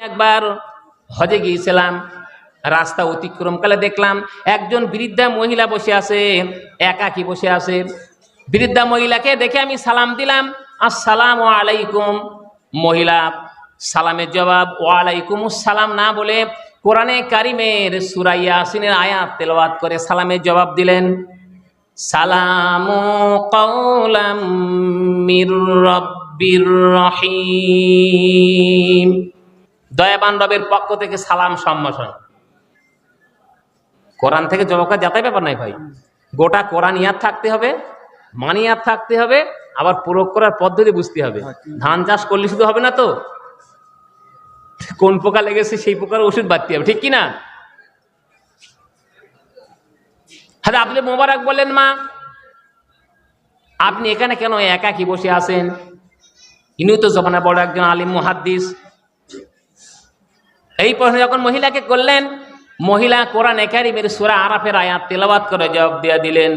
একবার হজে গিয়েছিলাম, রাস্তা অতিক্রমকালে দেখলাম একজন বৃদ্ধা মহিলা বসে আছে একাকি বসে আছে? বৃদ্ধা মহিলাকে দেখে আমি সালাম দিলাম, আসসালাম আলাইকুম। মহিলা সালামের জবাব, ওয়ালাইকুম সালাম না বলে কোরআনে কারিমের সুরাইয়া আসিনের আয়াত তেলাওয়াত করে সালামের জবাব দিলেন, সালাম কৌলাম রহিম। দয়াবান রবের পক্ষ থেকে সালাম সম্ভাষণ কোরআন থেকে জবাব যাতাই ব্যাপার নাই ভাই। গোটা কোরআন ইয়াদ থাকতে হবে, মানি ইয়াদ থাকতে হবে, আবার প্রয়োগ করার পদ্ধতি বুঝতে হবে। ধান চাষ করলে শুধু হবে না তো? কোন পোকা লেগেছে সেই পোকার ওষুধ বাড়তে হবে, ঠিক কি না? হ্যাঁ আপনি মোবারক বলেন মা, আপনি এখানে কেন একা কি বসে আছেন? ইনিও তো জমানা বড় একজন আলিম, মুহাদ্দিস। এই প্রশ্ন যখন মহিলাকে করলেন, মহিলা কোরআন একাডেমির সুরা আরাফের আয়াত তেলাওয়াত করে জবাব দিয়ে দিলেন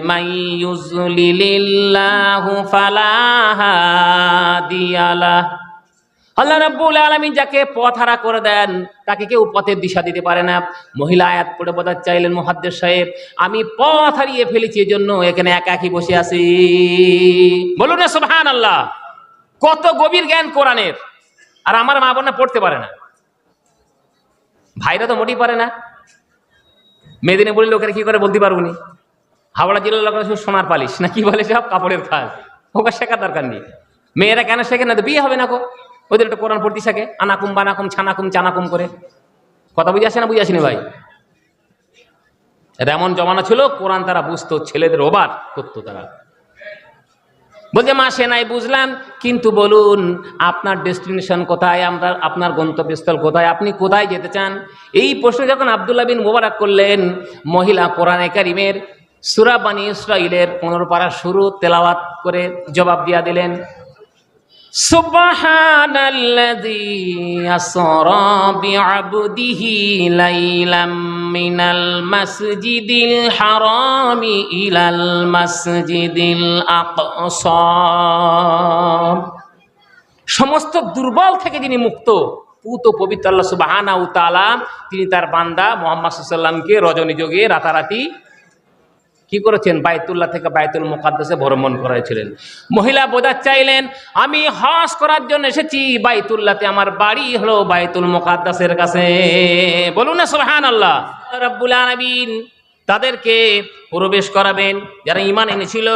আল্লাহ রাব্বুল আলামিন যাকে পথ হারা করে দেন, তাকে কেউ পথের দিশা দিতে পারে না। মহিলা আয়াত পড়ে বোঝাতে চাইলেন, মুহাদ্দিস সাহেব, আমি পথ হারিয়ে ফেলেছি, এজন্য এখানে একাকি বসে আছি। বলুন সুবহানাল্লাহ, কত গভীর জ্ঞান কোরআনের, আর আমার মা বোনা পড়তে পারে না। ভাইরা তো মোটেই পারে না। মেদিনীপুরের লোকেরা কি করে বলতে পারব নি? হাওড়া জেলার লোকেরা শুধু সোনার পালিশ না কি বলে সব কাপড়ের কাজ ওকে শেখার দরকার নেই। মেয়েরা কেন শেখে না তো বিয়ে হবে না কো? ওদের একটা কোরআন পড়তে শেখে। আনাকুম বানাকুম, ছানাকুম, চানাকুম করে। কথা বুঝে আসে না বুঝে আসেনি ভাই? এমন জমানা ছিল, কোরআন তারা বুঝতো, ছেলেদের ওবার করতো তারা। বলছে মা সে নাই বুঝলাম, কিন্তু বলুন, আপনার ডেস্টিনেশন কোথায়, আমরা, আপনার গন্তব্যস্থল কোথায়, আপনি কোথায় যেতে চান? এই প্রশ্ন যখন আবদুল্লাহ বিন মোবারক করলেন, মহিলা কোরআনে কারিমের সুরা ইসরা ইসরাইলের পনেরো পাড়া শুরু তেলাওয়াত করে জবাব দিয়া দিলেন سبحان الذي أسرى بعبده ليلا من المسجد الحرام إلى المسجد الأقصى সমস্ত দুর্বল থেকে যিনি মুক্ত পুত পবিত্র আল্লাহ সুবাহানা উতালা তিনি তার বান্দা মোহাম্মদ সাল্লামকে রজনী যোগে রাতারাতি কি করেছেন? বায়তুল্লাহ থেকে বায়তুল মুকাদ্দাসে ভ্রমণ করেছিলেন। মহিলা বোঝার চাইলেন, আমি হজ করার জন্য এসেছি, বাইতুল্লাহতে আমার বাড়ি হলো বায়তুল মুকাদ্দাসের কাছে। বলুন না সুবহান আল্লাহ রাব্বুল আলামিন তাদেরকে প্রবেশ করাবেন। যারা ইমান এনেছিল,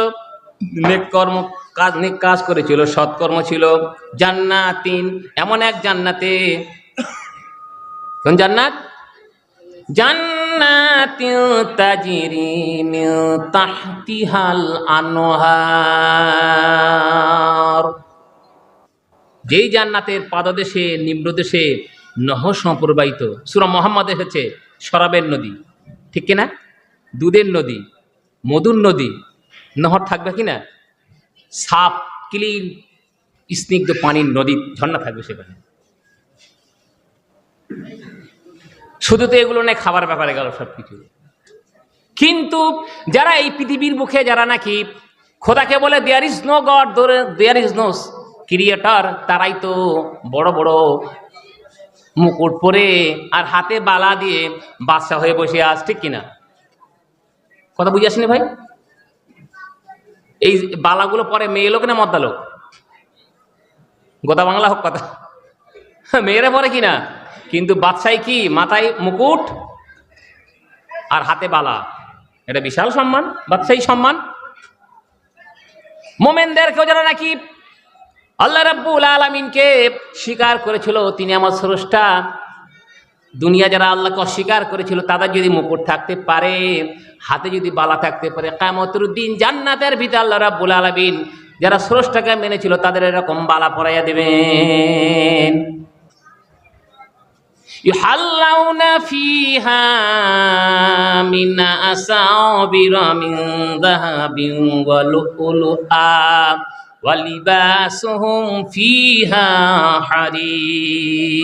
নেক কর্ম কাজ, নেক কাজ করেছিল, সৎকর্ম ছিল, জান্নাতিন, এমন এক জান্নাতে, কোন জান্নাত? মিন তাহতিহাল আনহার। যেই জান্নাতের পাদদেশে, নিম্নদেশে নহ সম্প্রবাহিত সুরা মোহাম্মদ এসেছে শরাবের নদী। ঠিক কিনা? দুধের নদী, মধুর নদী, নহর থাকবে কিনা? সাপ ক্লিন স্নিগ্ধ পানির নদী, ঝর্ণা থাকবে সেখানে। শুধু তো এগুলো নেই খাবার ব্যাপারে গেল সব কিছু কিন্তু যারা এই পৃথিবীর মুখে যারা নাকি খোদাকে বলে there is no god there is no creator তারাই তো বড় বড় মুকুট পরে আর হাতে বালা দিয়ে বাচ্চা হয়ে বসে আস ঠিক কিনা? কথা বুঝে আসেনি ভাই? এই বালাগুলো পরে মেয়ে লোক না মদ্দা লোক? গোদা বাংলা হোক কথা। মেয়েরা পরে কিনা? কিন্তু বাদশাই কি? মাথায় মুকুট আর হাতে বালা। এটা বিশাল সম্মান, বাদশাহী সম্মান। মোমেনদেরকেও যারা নাকি আল্লাহ রাব্বুল আলমিনকে স্বীকার করেছিল, তিনি আমার স্রষ্টা। দুনিয়া যারা আল্লাহকে অস্বীকার করেছিল, তাদের যদি মুকুট থাকতে পারে, হাতে যদি বালা থাকতে পারে কামতর জান্নাতের ভিতরে আল্লাহ রাব্বুল আলমিন যারা স্রষ্টাকে মেনেছিল, তাদের এরকম বালা পরাইয়া দেবেন। يحلون فيها من أساور من ذهب ولؤلؤا ولباسهم فيها حرير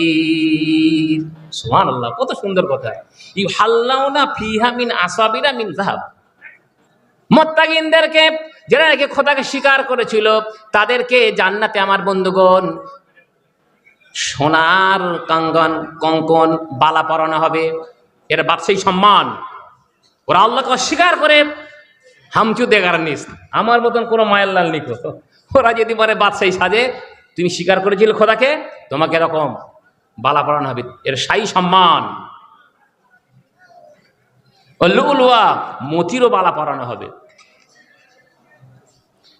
সুবহান আল্লাহ কত সুন্দর কথা ইউ হাল্লাউনা ফিহা মিন আসাবিরা মিন জাহাব মোত্তাকিনদেরকে যারা নাকি খোদাকে স্বীকার করেছিল তাদেরকে জান্নাতে আমার বন্ধুগণ সোনার কাঙ্গন, কঙ্কন, বালা পরানো হবে। এর বাদশাহী সম্মান। ওরা আল্লাহকে অস্বীকার করে হামচু দেগার নিস। আমার মতন কোনো মায়ের লাল নিকো ওরা যদি বলে বাদশাহী সাজে, তুমি স্বীকার করেছিলে খোদাকে, তোমাকে এরকম বালা পরানো হবে। এর সাই সম্মান। লুলুয়া মতিরও বালা পরানো হবে।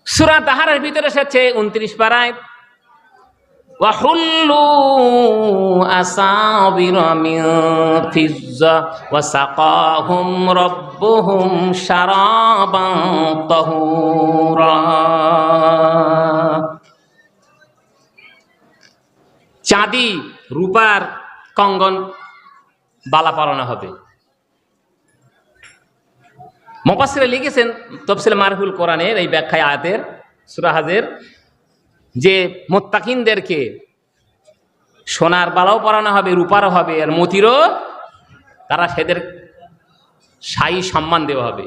সুরা তাহারের ভিতরে এসেছে উনত্রিশ পাড়ায় وحلوا أساور من فضة وسقاهم ربهم شرابا طهورا চাঁদি রূপার কঙ্গন বালা পালানো হবে মপাসিরা লিখেছেন তফসিল মারফুল কোরআনের এই ব্যাখ্যায় আয়াতের সুরাহাজের যে মোত্তাকিনদেরকে সোনার বালাও পরানো হবে, রূপারও হবে, আর মতিরও তারা সেদের সাই সম্মান দেওয়া হবে।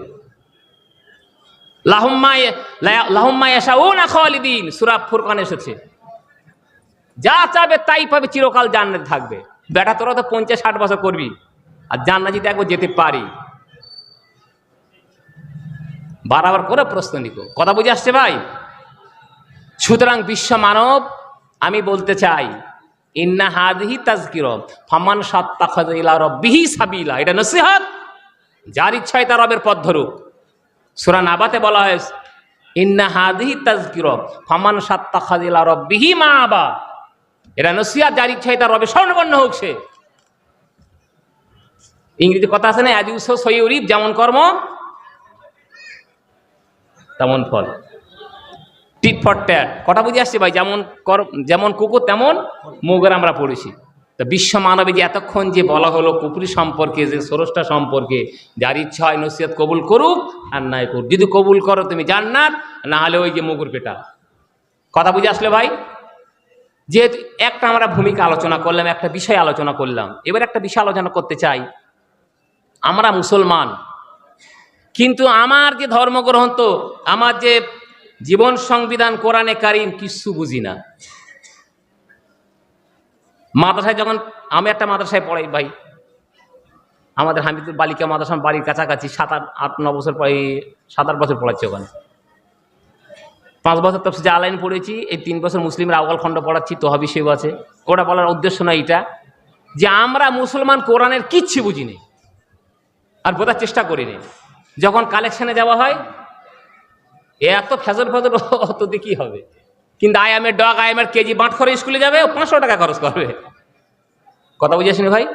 লাহুম্মা এসা ও না খালিদিন সুরাব ফুরকান এসেছে। যা চাবে তাই পাবে, চিরকাল জান্নাত থাকবে। বেটা, তোরা তো পঞ্চাশ ষাট বছর করবি, আর জান্নাত যদি একবার যেতে পারি। বারবার করে প্রশ্ন নিকো কথা বুঝে আসছে ভাই? সুতরাং বিশ্ব মানব আমি বলতে চাই, ইন্না হাদহি তাজকির, ফামান সত্তা খজইলা রব্বিহি সাবিলা। এটা নসিহত? যার ইচ্ছায় তার রবের পথ ধরুক। সুরা নাবাতে বলা হয়েছে, ইন্না হাদহি তাজকির, ফামান সত্তা খজইলা রব্বিহি মা আবা এটা নসিহত, যার ইচ্ছায় তার রবের স্বর্ণবর্ণ হোক সে। ইংরেজি কথা আছে না অ্যাজ ইউ সো সৈরিপ যেমন কর্ম, তেমন ফল। টিট ফর ট্যাট কটা বুঝে আসছে ভাই, যেমন কর যেমন কুকুর, তেমন মুগের আমরা পড়েছি। তা বিশ্ব মানবে যে এতক্ষণ যে বলা হলো কুকুরি সম্পর্কে, যে সরসটা সম্পর্কে, যার ইচ্ছা হয় নসিহত কবুল করুক আর নাই করুক। যদি কবুল করো, তুমি জান্নাত, না হলে ওই যে মুগুর পেটা। কথা বুঝে আসলে ভাই? যেহেতু একটা আমরা ভূমিকা আলোচনা করলাম, একটা বিষয় আলোচনা করলাম। এবার একটা বিষয় আলোচনা করতে চাই। আমরা মুসলমান, কিন্তু আমার যে ধর্মগ্রন্থ, আমার যে জীবন সংবিধান, কোরআনে কারিম কিচ্ছু বুঝি না। মাদ্রাসায় যখন, আমি একটা মাদ্রাসায় পড়াই ভাই। আমাদের হামিদুর বালিকা মাদ্রাসা বাড়ির কাছাকাছি, সাত আট আট, ন বছর পরে, সাত আট বছর পড়াচ্ছি ওখানে। পাঁচ বছর তো তফসি আলাইন পড়েছি, এই তিন বছর মুসলিমের আউয়াল খণ্ড পড়াচ্ছি তহাবি সেব আছে। ওটা বলার উদ্দেশ্য না এটা। যে আমরা মুসলমান কোরআনের কিচ্ছু বুঝি নেই। আর বোঝার চেষ্টা করিনি যখন কালেকশনে যাওয়া হয় এত ফেজর ফেজর অত দিয়ে কী হবে? কিন্তু আই আয়ামের ডগ আয়ামের কেজি বাঁট করে স্কুলে যাবে, ও পাঁচশো টাকা খরচ করবে। কথা বুঝেছিনি ভাই?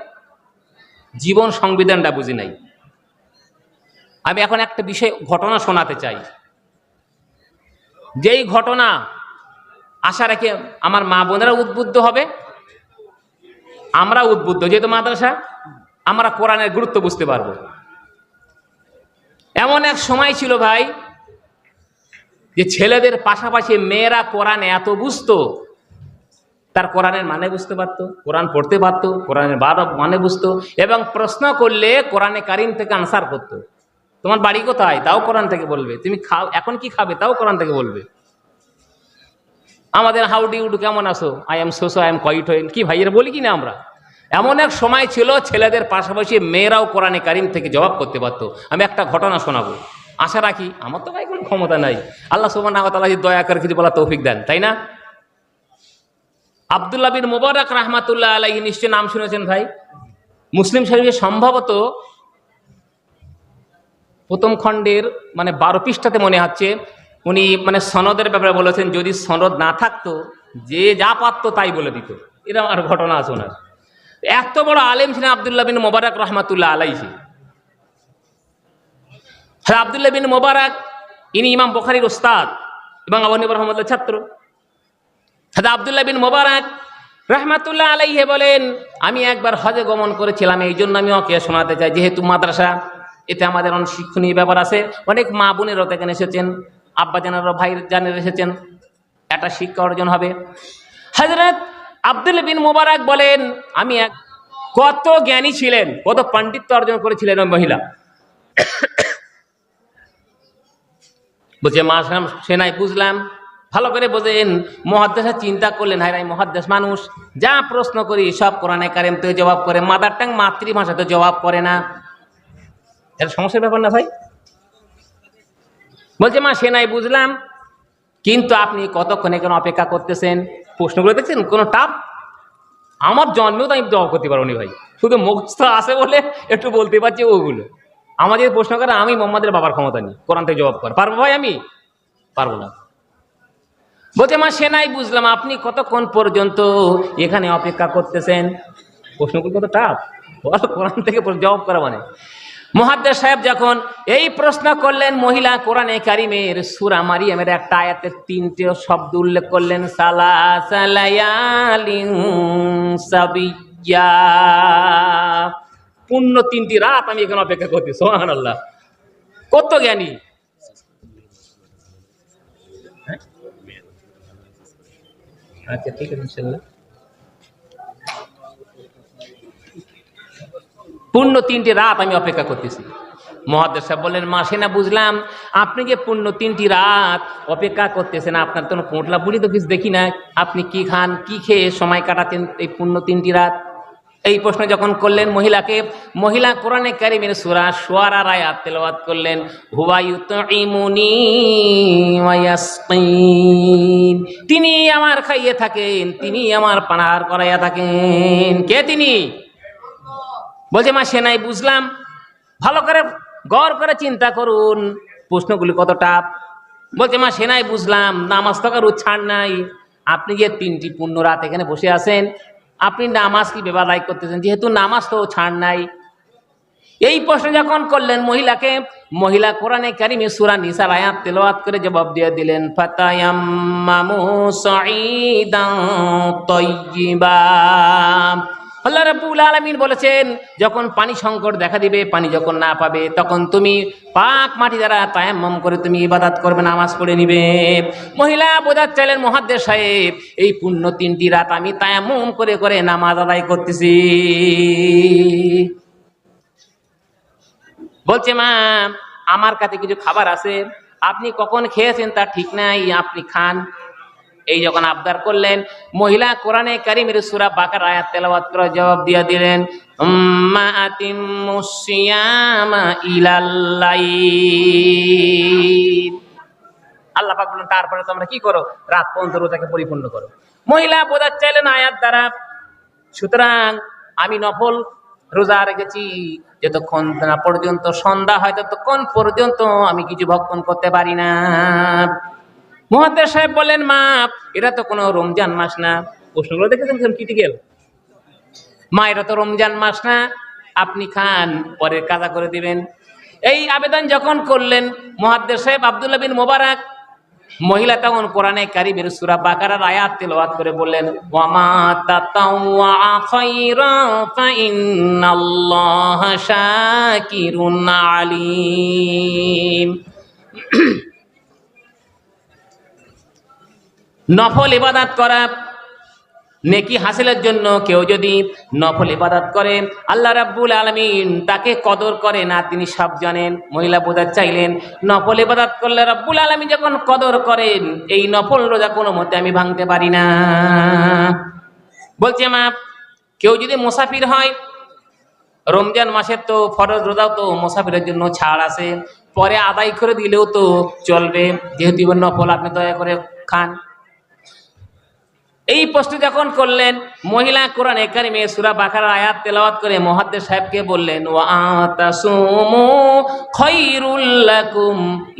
জীবন সংবিধানটা বুঝি নাই। আমি এখন একটা বিষয় ঘটনা শোনাতে চাই। যেই ঘটনা আশা রেখে আমার মা বোনেরা উদ্বুদ্ধ হবে আমরা উদ্বুদ্ধ, যেহেতু মাদ্রাসা, আমরা কোরআনের গুরুত্ব বুঝতে পারব। এমন এক সময় ছিল ভাই যে ছেলেদের পাশাপাশি মেয়েরা কোরআন এত বুঝতো, তার কোরআনের মানে বুঝতে পারতো, কোরআন পড়তে পারতো, কোরআনের বার মানে বুঝতো এবং প্রশ্ন করলে কোরআনে কারিম থেকে আনসার করতো। তোমার বাড়ি কোথায়? তাও কোরআন থেকে বলবে। তুমি খাও, এখন কি খাবে? তাও কোরআন থেকে বলবে। আমাদের হাউ ডিউড কেমন আসো I am so so I am quiet হইল কি ভাইয়ের বলি কি না আমরা? এমন এক সময় ছিল ছেলেদের পাশাপাশি মেয়েরাও কোরআনে কারিম থেকে জবাব করতে পারতো। আমি একটা ঘটনা শোনাবো। আশা রাখি, আমার তো ভাই কোনো ক্ষমতা নাই। আল্লাহ সুবান দয়া করে কিছু বলা তৌফিক দেন, তাই না? আবদুল্লাহ বিন মুবারক রাহমাতুল্লাহ আলাই নিশ্চয় নাম শুনেছেন ভাই। মুসলিম শরীফে সম্ভবত প্রথম খণ্ডের মানে বারো পৃষ্ঠাতে মনে হচ্ছে, উনি মানে সনদের ব্যাপারে বলেছেন, যদি সনদ না থাকতো, যে যা পারতো তাই বলে দিত। এরকম আর ঘটনা আছে ওনার। এত বড় আলেম ছিলেন আবদুল্লাহ বিন মোবারক রহমাতুল্লাহ আলাইহি। হ্যাঁ আবদুল্লাহ বিন মোবারক, ইনি ইমাম বখারির ওস্তাদ এবং আবনিব রহমতুল্লাহ ছাত্র। হ্যাঁ আবদুল্লাহ বিন মোবারক রহমাতুল্লাহ আলাইহে বলেন, আমি একবার হজে গমন করেছিলাম এই জন্য আমি ওকে শোনাতে চাই। যেহেতু মাদ্রাসা, এতে আমাদের অনেক শিক্ষণীয় ব্যাপার আছে। অনেক মা বোনেরও এখানে এসেছেন, আব্বা জানারও ভাই জানের এসেছেন। একটা শিক্ষা অর্জন হবে। হজরত আব্দুল বিন মুবারক বলেন, আমি এক, কত জ্ঞানী ছিলেন, কত পাণ্ডিত্য অর্জন করেছিলেন ওই মহিলা। বলছে মা সেনাই বুঝলাম। ভালো করে বোঝেন, মহাদ্দেশা চিন্তা করলেন, হায় রাই মহাদ্দেশ মানুষ, যা প্রশ্ন করি সব কোরআনে কারেম তো জবাব করে, মাদার টাং মাতৃভাষা তো জবাব করে না। এটা সমস্যার ব্যাপার না ভাই? বলছে, মা, সে নাই বুঝলাম, কিন্তু আপনি কতক্ষণে কেন অপেক্ষা করতেছেন? প্রশ্নগুলো দেখছেন? কোনো টাপ আমার জন্মেও তো আমি জবাব করতে পারবনি ভাই। শুধু মুখস্থ আছে বলে একটু বলতে পারছি ওগুলো। আমাদের প্রশ্ন করে, আমি মোহাম্মদের বাবার ক্ষমতা নেই। কোরআন থেকে জবাব কর। পারব ভাই আমি? পারব না। বলছে, মা, সে নাই, বুঝলাম। আপনি কতক্ষণ পর্যন্ত এখানে অপেক্ষা করতেছেন? প্রশ্নগুলো কত বল, কোরআন থেকে জবাব করা মানে। মহাদ্দের সাহেব যখন এই প্রশ্ন করলেন, মহিলা কোরআনে কারিমের সুরা মারিয়ামের একটা আয়াতের তিনটে শব্দ উল্লেখ করলেন সালা সালায়ালিন সাবিয়া। পূর্ণ তিনটি রাত আমি এখানে অপেক্ষা করছি সোহান আল্লাহ কত জ্ঞানী? আচ্ছা ঠিক আছে পূর্ণ তিনটি রাত আমি অপেক্ষা করতেছি। মহাদেব সাহেব বললেন, মাসে না বুঝলাম, আপনি যে পূর্ণ তিনটি রাত অপেক্ষা করতেছেন, আপনার তো পোটলা বুড়ি তো কিছু দেখি না আপনি কি খান, কি খেয়ে সময় কাটাতেন এই পূর্ণ তিনটি রাত? এই প্রশ্ন যখন করলেন, মহিলাকে, মহিলা কোরআনে কারিমের সুরা সোয়ারা রায় তেলাওয়াত করলেন তিনি আমার খাইয়ে থাকেন, তিনি আমার পানার করাইয়া থাকেন। কে তিনি? বলছে, মা সে নাই বুঝলাম। ভালো করে গড় করে চিন্তা করুন। প্রশ্নগুলি কত টাপ বলছে, মা সে নাই বুঝলাম। নামাজ থাকার উচ্ছার নাই। আপনি যে তিনটি পূর্ণ রাত এখানে বসে আছেন আপনি নামাজ কি বেবাদাই করতেছেন? যেহেতু নামাজ তো ছাড় নাই। এই প্রশ্ন যখন করলেন, মহিলাকে, মহিলা কোরআনে কারিমে সুরা নিসার আয়াত তেলাওয়াত করে জবাব দিয়ে দিলেন, ফাতায়াম্মামু সাঈদান তাইয়্যিবা আল্লাহ রাব্বুল আলামিন বলেছেন, যখন পানি সংকট দেখা দিবে, পানি যখন না পাবে, তখন তুমি পাক মাটি দ্বারা তায়াম্মম করে তুমি ইবাদত করবে, নামাজ পড়ে নিবে। মহিলা বোঝার চাইলেন মহাদ্দের সাহেব, এই পূর্ণ তিনটি রাত আমি তায়াম্মম করে করে নামাজ আদায় করতেছি। বলছে মা আমার কাছে কিছু খাবার আছে, আপনি কখন খেয়েছেন তা ঠিক নাই, আপনি খান। এই যখন আবদার করলেন, মহিলা কোরআনে কারিমের সুরা বাকার আয়াত তেলাওয়াত করে জবাব দিয়ে দিলেন আল্লাহ পাক বলেন তারপরে তোমরা কি করো? রাত পর্যন্ত রোজাকে পরিপূর্ণ করো। মহিলা বোঝার চাইলেন আয়াত দ্বারা, সুতরাং আমি নফল রোজা রেখেছি। যতক্ষণ না পর্যন্ত সন্ধ্যা হয়, ততক্ষণ পর্যন্ত আমি কিছু ভক্ষণ করতে পারি না। মহাদ্দের সাহেব বলেন মা, এটা তো কোনো রমজান মাস না। প্রশ্নগুলো দেখেছেন ক্রিটিক্যাল মা, এটা তো রমজান মাস না। আপনি খান পরে কাজা করে দিবেন। এই আবেদন যখন করলেন মহাদ্দের সাহেব আবদুল্লাহ বিন মোবারক মহিলা তখন কোরআনে কারিমের সূরা বাকারার আয়াত তেলাওয়াত করে বললেন, ওয়ামা নফল ইবাদত করা, নেকি হাসিলের জন্য কেউ যদি নফল ইবাদত করে, আল্লাহ রাব্বুল আলমিন তাকে কদর করে না, তিনি সব জানেন, মহিলা বোঝার চাইলেন, নফল ইবাদত করলে রাব্বুল আলমিন যখন কদর করেন, এই নফল রোজা কোনো মতে আমি ভাঙতে পারি না। বলছি মা, কেউ যদি মুসাফির হয়, রমজান মাসের তো ফরজ রোজাও তো মুসাফিরের জন্য ছাড় আছে, পরে আদায় করে দিলেও তো চলবে, যেহেতু নফল, আপনি দয়া করে খান। এই প্রশ্ন যখন করলেন মহিলা কোরআন একাডেমি সুরা বাখার আয়াত তেলাওয়াত করে মহাদ্দের সাহেবকে বললেন ও আতাসুমু খায়রুল লাকুম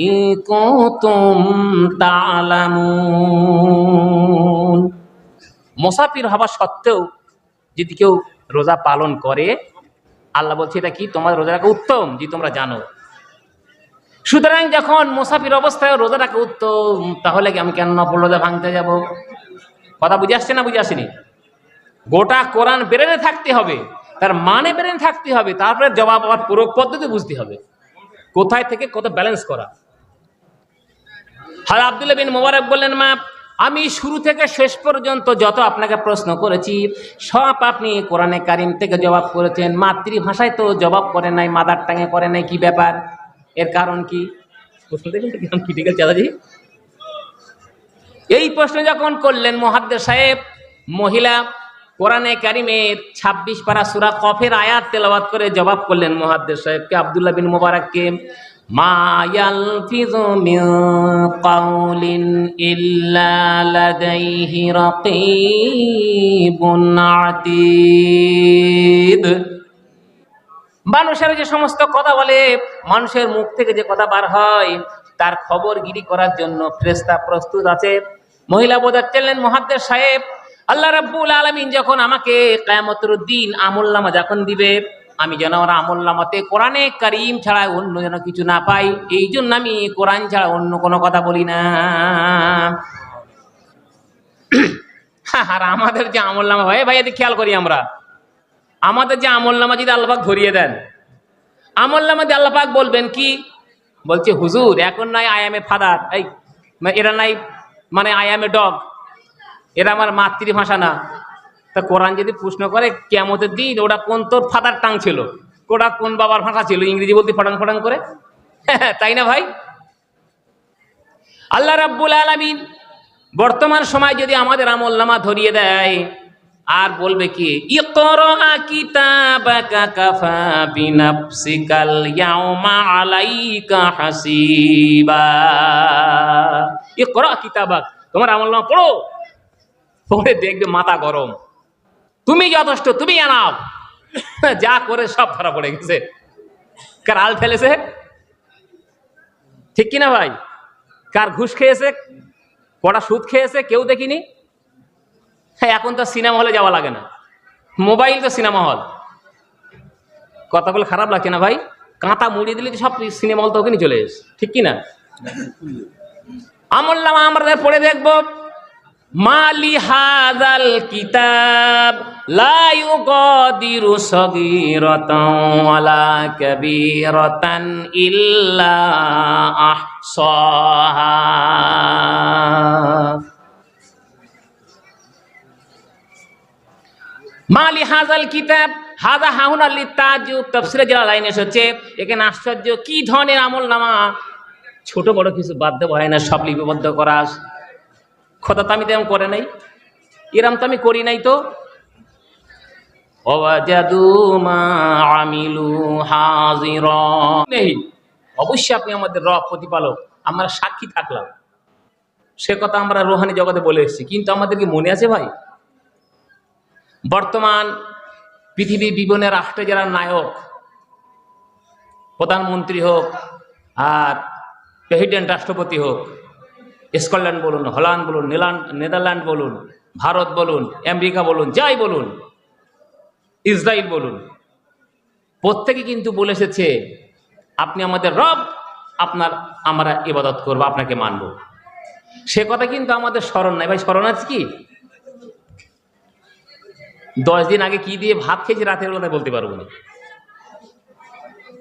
ইন কুনতুম তা'লামুন মুসাফির হওয়া সত্ত্বেও যদি কেউ রোজা পালন করে, আল্লাহ বলছে, এটা কি তোমার রোজা রাখা উত্তম যে তোমরা জানো? সুতরাং যখন মুসাফির অবস্থায় রোজা রাখা উত্তম, তাহলে কি আমি কেন নফল রোজা ভাঙতে যাব? কথা বুঝে আসছে না বুঝে আসেনি? গোটা কোরআন বেরেনে থাকতে হবে, তার মানে বেরেনে থাকতে হবে, তারপরে জবাব আবার পুরো পদ্ধতি বুঝতে হবে। কোথায় থেকে কত ব্যালেন্স করা? হাল আবদুল্লাহ বিন মোবারক বললেন, মা, আমি শুরু থেকে শেষ পর্যন্ত যত আপনাকে প্রশ্ন করেছি, সব আপনি কোরআনে কারিম থেকে জবাব করেছেন। মাতৃভাষায় তো জবাব করে নাই, মাদার টাঙে করে নাই, কি ব্যাপার? এর কারণ কি? প্রশ্ন দেখেন ক্রিটিক্যাল চালাজি এই প্রশ্ন যখন করলেন মহাদ্দের সাহেব, মহিলা কোরআনে কারিমের ছাব্বিশ পারা সুরা কফের আয়াত তেলাওয়াত করে জবাব করলেন মহাদ্দের সাহেবকে, আবদুল্লাহ বিন মোবারককে মানুষের যে সমস্ত কথা বলে, মানুষের মুখ থেকে যে কথা বার হয় তার খবর গিরি করার জন্য ফ্রেস্তা প্রস্তুত আছে। মহিলা বোঝাচ্ছিলেন মহাদ্দের সাহেব, আল্লাহ রাব্বুল আলমিন যখন আমাকে কায়ামতের দিন আমুল্লামা যখন দিবে, আমি যেন ওরা আমুল্লামাতে কোরআনে করিম ছাড়া অন্য যেন কিছু না পাই এই জন্য আমি কোরআন ছাড়া অন্য কোনো কথা বলি না। আর আমাদের যে আমুল্লামা ভাই ভাই, এদিকে খেয়াল করি আমরা। আমাদের যে আমলনামা যদি আল্লাপাক ধরিয়ে দেন আমলনামা দিয়ে আল্লাপাক বলবেন কি বলছে, হুজুর, এখন নাই আই এম এ ফাদার এই এরা নাই মানে আই এম এ ডগ এরা আমার মাতৃভাষা না। তা কোরআন যদি প্রশ্ন করে কেমতের দিন ওটা কোন তোর ফাদার টাং ছিল? ওটা কোন বাবার ভাষা ছিল? ইংরেজি বলতে ফটাং ফটাং করে? তাই না ভাই? আল্লাহ রাব্বুল আলামিন বর্তমান সময় যদি আমাদের আমলনামা ধরিয়ে দেয় আর বলবে কি কিতাবাকা তোমার আমলনামা পড়ো। পড়ে দেখবে মাথা গরম। তুমি যথেষ্ট, তুমি আনাও যা করে সব ধরা পড়ে গেছে। কার আল ফেলেছে? ঠিক কিনা ভাই? কার ঘুষ খেয়েছে? কটা সুদ খেয়েছে? কেউ দেখিনি? এখন তো সিনেমা হলে যাওয়া লাগে না। মোবাইল তো সিনেমা হল। কথাগুলো খারাপ লাগছে না ভাই? কাঁটা মুড়িয়ে দিলে সব সিনেমা হল তো ওখানে চলে এসে ঠিক কি না আমরা পড়ে দেখব। মালি হাজাল কিতাব লা ইউগাদিরু সগীরাতান ওয়ালা কাবীরাতান ইল্লা আহসাহা। মালি হাজাল কিতাব, হাজা হাহুন আল্লি তাজুব তফসিরে যারা লাইন এসেছে, এখানে আশ্চর্য, কি ধরনের আমল নামা? ছোট বড় কিছু দেওয়া হয় না, সব লিপিবদ্ধ করা কথা তো আমি তেমন করে নাই, এরম তো আমি করি নাই তো। অবশ্যই আপনি আমাদের রব প্রতিপালক, আমরা সাক্ষী থাকলাম। সে কথা আমরা রোহানি জগতে বলে এসেছি, কিন্তু আমাদের কি মনে আছে ভাই? বর্তমান পৃথিবী বিভিন্ন রাষ্ট্রে যারা নায়ক, প্রধানমন্ত্রী হোক আর প্রেসিডেন্ট, রাষ্ট্রপতি হোক, স্কটল্যান্ড বলুন, হল্যান্ড বলুন নেদারল্যান্ড বলুন, ভারত বলুন, আমেরিকা বলুন, যাই বলুন, ইসরায়েল বলুন, প্রত্যেকে কিন্তু বলে এসেছে, আপনি আমাদের রব, আপনার, আমরা ইবাদত করব, আপনাকে মানব। সে কথা কিন্তু আমাদের স্মরণ নাই। ভাই, স্মরণ আছে কি? দশ দিন আগে কি দিয়ে ভাত খেয়েছি রাতের বেলায় বলতে পারব না।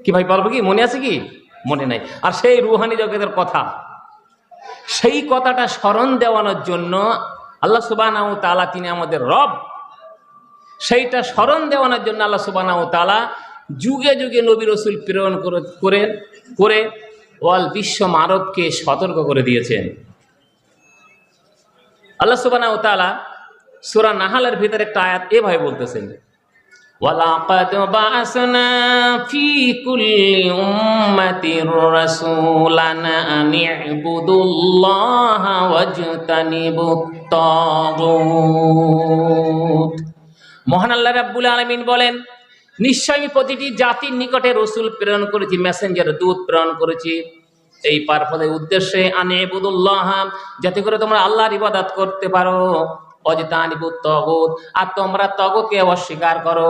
কি ভাই পারব কি? মনে আছে কি? মনে নাই। আর সেই রুহানি জগতের কথা, সেই কথাটা স্মরণ দেওয়ানোর জন্য আল্লাহ সুবাহ তালা তিনি আমাদের রব। সেইটা স্মরণ দেওয়ানোর জন্য আল্লাহ সুবাহ তালা যুগে যুগে নবী রসুল প্রেরণ করে- করে ওয়াল বিশ্ব মানবকে সতর্ক করে দিয়েছেন। আল্লাহ সুবাহ তালা সুরা নাহালের ভিতরে একটা আয়াত এভাবে বলতেছেন وَلَقَدْ بَعَثْنَا فِي كُلِّ أُمَّةٍ رَسُولًا أَنِ اعْبُدُوا اللَّهَ وَاجْتَنِبُوا الطَّاغُوتَ মহান আল্লাহ রাব্বুল আলামিন বলেন নিশ্চয় আমি প্রতিটি জাতির নিকটে রসুল প্রেরণ করেছি মেসেঞ্জার দূত প্রেরণ করেছি এই পারপদের উদ্দেশ্যে আনে বুদুল্লাহ যাতে করে তোমরা আল্লাহর ইবাদত করতে পারো অজিতানিবুত তগুত, আর তোমরা তগতকে অস্বীকার করো।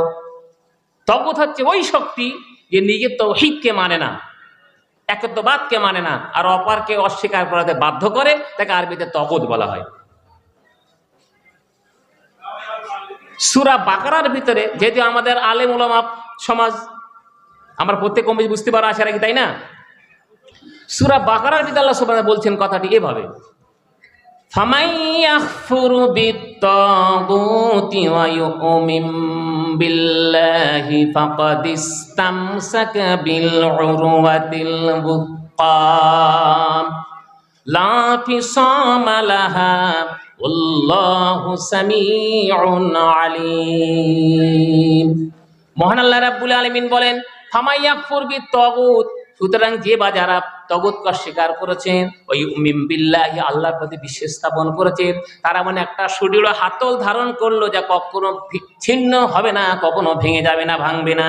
তগত হচ্ছে ওই শক্তি যে নিজের তৌহিদকে মানে না, একত্ববাদকে মানে না, আর অপারকে অস্বীকার করাতে বাধ্য করে, তাকে আরবিতে তগত বলা হয়। সুরা বাকারার ভিতরে যেহেতু আমাদের আলেম উলামা সমাজ, আমরা প্রত্যেক কম বেশি বুঝতে পারা আশা রাখি, তাই না? সুরা বাকারার ভিতরে আল্লাহ সুবহানাহু বলছেন কথাটি এভাবে فمن يكفر بالطاغوت ويؤمن بالله فقد استمسك بالعروة الوثقى লা ফিসামা লাহা আল্লাহু সামিউন আলিম মহান আল্লাহ রাব্বুল আলামিন বলেন ফামাইয়াকফুর বি তাগুত সুতরাং যে বা যারা তগুতকে স্বীকার করেছেন, ওই উমিম বিল্লাহি আল্লাহর প্রতি বিশ্বাস স্থাপন করেছেন, তারা মানে একটা সুদৃঢ় হাতল ধারণ করল যা কখনো ভি- ছিন্ন হবে না, কখনো ভেঙে যাবে না, ভাঙবে না।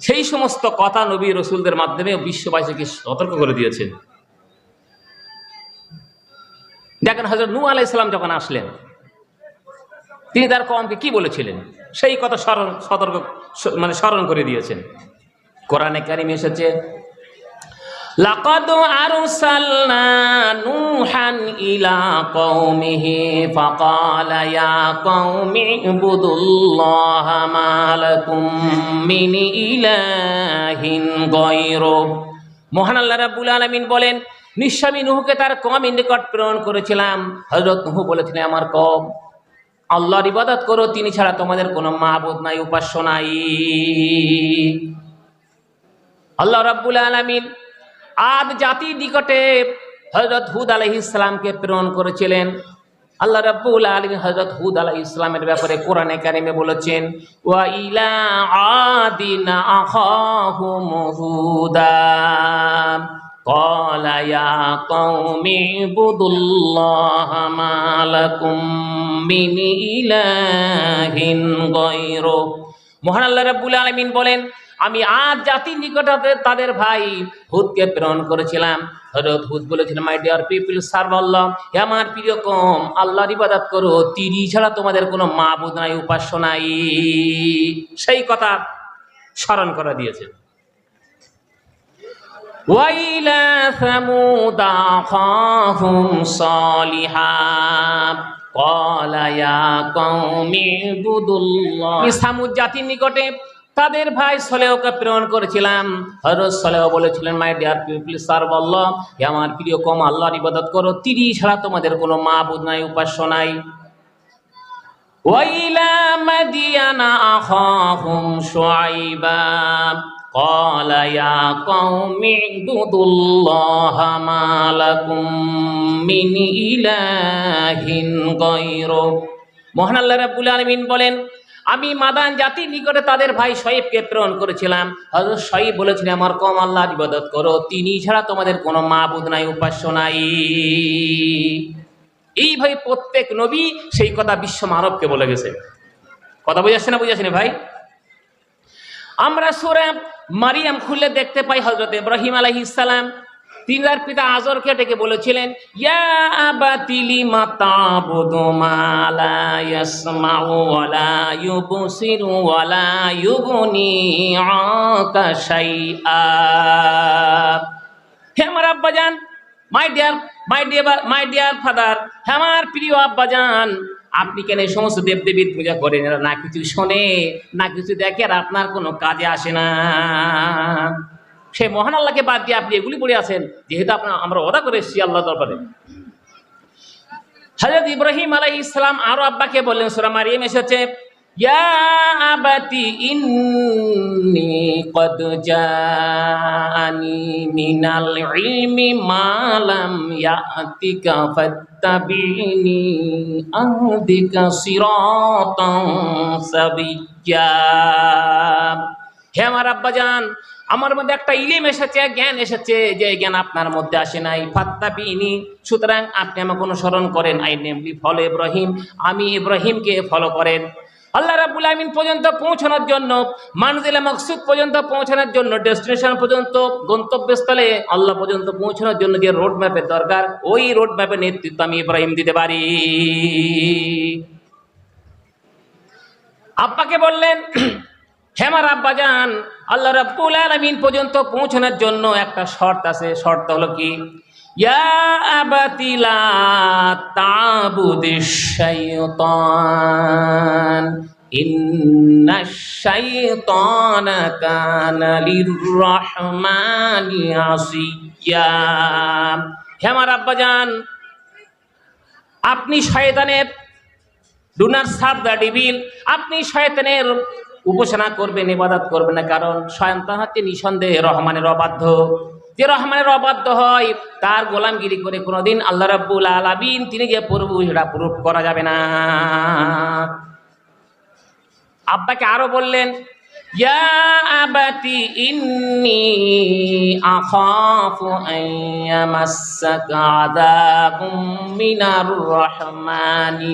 সেই সমস্ত কথা নবী রসুলদের মাধ্যমে বিশ্ববাসীকে সতর্ক করে দিয়েছেন। দেখেন হজরত নু আলাই ইসলাম যখন আসলেন, তিনি তার কমকে কি বলেছিলেন? সেই কথা সতর্ক মানে স্মরণ করে দিয়েছেন। কোরআনে কারিম এসেছে, লাকাদ আরসালনা নূহান ইলা কওমিহি ফাকালা কওমি ইবুদুল্লাহা মা লাকুম ইলাহিন গায়রু। মহান আল্লাহ রাব্বুল আলামিন বলেন নিঃস্বামী নুহকে তার কম নিকট প্রেরণ করেছিলাম। হযরত নুহ বলেছিলেন, আমার কম আল্লাহর ইবাদত করো, তিনি ছাড়া তোমাদের কোনো মাবুদ নাই, উপাস্য নাই। আল্লাহ রাব্বুল আলামিন আদ জাতির নিকটে হজরত হুদ আলাইহিস সালামকে প্রেরণ করেছিলেন। আল্লাহ রাব্বুল আলামিন হযরত হুদ আলাইহিস সালামের ব্যাপারে কোরআনে কারিমে বলেছেন, ওয়া ইলা আদিন আখাহুম হুদা। قال يا قوم اعبدوا الله ما لكم من إله غيره মহান আল্লাহ রাব্বুল আলামিন বলেন আমি আজ জাতির নিকটে তাদের ভাই হুদকে প্রেরণ করেছিলাম হযরত হুদ বলেছিলেন my dear people serve Allah হে আমার প্রিয় কম আল্লাহর ইবাদত করো তিরি ছাড়া তোমাদের কোনো মাবুদ নাই উপাস্য নাই সেই কথা স্মরণ করে দিয়েছে وإلى ثمود أخاهم صالحا قال يا قوم اعبدوا الله আমি সামুদ জাতির নিকটে তাদের ভাই সলেহকে প্রেরণ করেছিলাম হরজ সলেহ বলেছিলেন my dear people serve Allah হে আমার প্রিয় কম আল্লাহর ইবাদত করো তিরি ছাড়া তোমাদের কোনো মাবুদ নাই উপাস্য নাই وإلى مدين أخاهم شعيبا قال يا قوم اعبدوا الله ما لكم من إله غيره মহান আল্লাহ রাব্বুল আলামিন বলেন আমি মাদান জাতির নিকটে তাদের ভাই শহীবকে প্রেরণ করেছিলাম হযরত শহীদ বলেছিলেন আমার কম আল্লাহর ইবাদত করো তিনি ছাড়া তোমাদের কোনো মাবুদ নাই উপাস্য নাই এইভাবে প্রত্যেক নবী সেই কথা বিশ্ব মানবকে বলে গেছে কথা বুঝাচ্ছে না বুঝাচ্ছে না ভাই আমরা সুরা মারিয়াম খুললে দেখতে পাই হজরত ইব্রাহিম আলাইহিস সালাম। তিনি তার পিতা আজরকে ডেকে বলেছিলেন, ইয়া আমার আব্বাজান my dear my dear my dear father হে আমার প্রিয় আব্বাজান আপনি কেন এই সমস্ত দেবদেবীর পূজা করেন? এরা না কিছু শোনে, না কিছু দেখে, আর আপনার কোনো কাজে আসে না। সে মহান আল্লাহকে বাদ দিয়ে আপনি এগুলি পড়ে আছেন, যেহেতু আপনার আমরা অদা করে এসেছি আল্লাহ দরবারে। হজরত ইব্রাহিম আলাই ইসলাম আরও আব্বাকে বললেন, সোরা মারিয়াম এসেছে। আবাতি ইন্নি কদ জাআনি মিনাল ইলমি মা লাম ইয়াতিকা ফাত্তাবিনি আহদিকা সিরাতান সাবিয়্যা হে আমার আব্বাজান, আমার মধ্যে একটা ইলিম এসেছে, জ্ঞান এসেছে, যে জ্ঞান আপনার মধ্যে আসে নাই। ফাত্তা পিনি সুতরাং আপনি আমাকে অনুসরণ করেন। I namely follow Ibrahim. আমি ইব্রাহিমকে ফলো করেন। আল্লাহ রাবুল আমিন পর্যন্ত পৌঁছানোর জন্য, মানজিলা মকসুদ পর্যন্ত পৌঁছানোর জন্য ডেস্টিনেশন পর্যন্ত, গন্তব্যস্থলে আল্লাহ পর্যন্ত পৌঁছানোর জন্য যে রোড ম্যাপের দরকার, ওই রোড ম্যাপের নেতৃত্ব আমি ইব্রাহিম দিতে পারি। আব্বাকে বললেন হেমার আব্বাজান আল্লাহ রাবুল আলামিন পর্যন্ত পৌঁছানোর জন্য একটা শর্ত আছে, শর্ত হলো কি? হেমার আব্বাজান, আপনি শয়তানের ডু নট দা ডিভিল, আপনি শয়তানের উপাসনা করবেন, ইবাদত করবেন না, কারণ তা হচ্ছে নিঃসন্দেহে রহমানের অবাধ্য। যে রহমানের অবাধ্য হয়, তার গোলামগিরি করে কোনোদিন আল্লাহ রাব্বুল আলামিন তিনি যে প্রভু সেটা প্রুফ করা যাবে না। আব্বাকে আরও বললেন, ইয়া ইন্নি রাহমানি